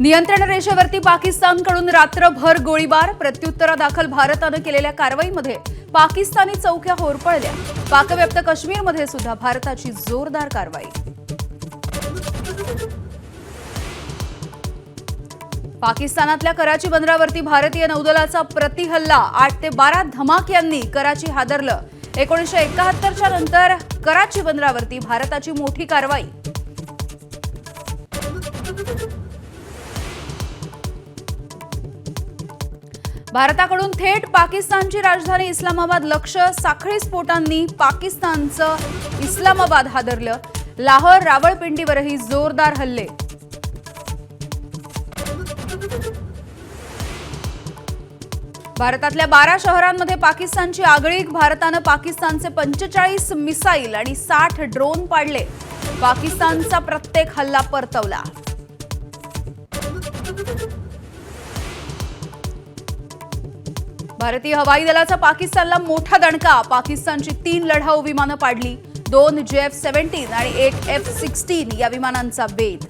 नियंत्रण रेषेवरती पाकिस्तानकडून रात्रभर गोळीबार प्रत्युत्तरादाखल भारतानं केलेल्या कारवाईमध्ये पाकिस्तानी चौक्या होरपळल्या. पाकव्याप्त काश्मीरमध्ये सुद्धा भारताची जोरदार कारवाई. पाकिस्तानातल्या कराची बंदरावरती भारतीय नौदलाचा प्रतिहल्ला. आठ ते बारा धमाक्यांनी कराची हादरलं. एकोणीसशे एकाहत्तरच्या नंतर कराची बंदरावरती भारताची मोठी कारवाई. भारताकडून थेट पाकिस्तानची राजधानी इस्लामाबाद लक्ष साखळी स्फोटांनी पाकिस्तानचं इस्लामाबाद हादरलं. लाहोर रावळपिंडीवरही जोरदार हल्ले. भारतातल्या बारा शहरांमध्ये पाकिस्तानची आगळीक भारतानं पाकिस्तानचे पंचेचाळीस मिसाईल आणि साठ ड्रोन पाडले. पाकिस्तानचा प्रत्येक हल्ला परतवला. भारतीय हवाई दलाचा पाकिस्तानला मोठा दणका. पाकिस्तानची तीन लढाऊ विमानं पाडली. दोन जे एफ सेव्हन्टीन आणि एक एफ सिक्स्टीन या विमानांचा बेद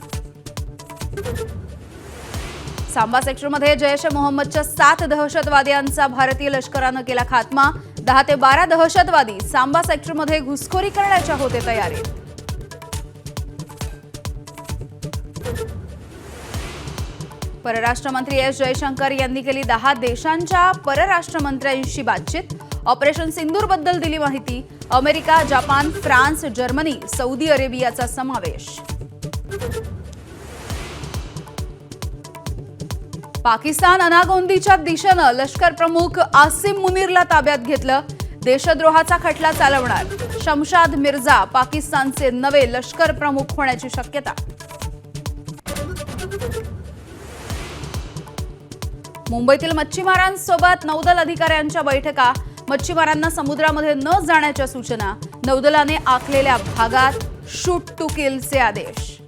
सांबा सेक्टरमध्ये जैश ए मोहम्मदच्या सात दहशतवाद्यांचा भारतीय लष्करानं केला खात्मा. दहा ते बारा दहशतवादी सांबा सेक्टरमध्ये घुसखोरी करण्याच्या होते तयारीत. परराष्ट्र मंत्री एस जयशंकर यांनी केली दहा देशांच्या परराष्ट्र मंत्र्यांशी बातचीत. ऑपरेशन सिंदूरबद्दल दिली माहिती. America Japan France Germany Saudi अरेबियाचा समावेश. पाकिस्तान अनागोंदीच्या दिशेनं लष्कर प्रमुख आसिम मुनीरला ताब्यात घेतलं. देशद्रोहाचा खटला चालवणार. शमशाद मिर्झा पाकिस्तानचे नवे लष्कर प्रमुख होण्याची शक्यता. मुंबईतील मच्छीमारांसोबत नौदल अधिकाऱ्यांच्या बैठका. मच्छीमारांना समुद्रामध्ये न जाण्याच्या सूचना. नौदलाने आखलेल्या भागात शूट टू किलचे आदेश.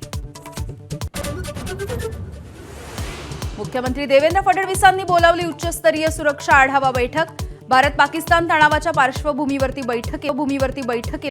मुख्यमंत्री देवेंद्र फडणवीसांनी बोलावली उच्चस्तरीय सुरक्षा आढावा बैठक. भारत पाकिस्तान तणावाच्या पार्श्वभूमीवरती बैठकी भूमीवरती बैठकी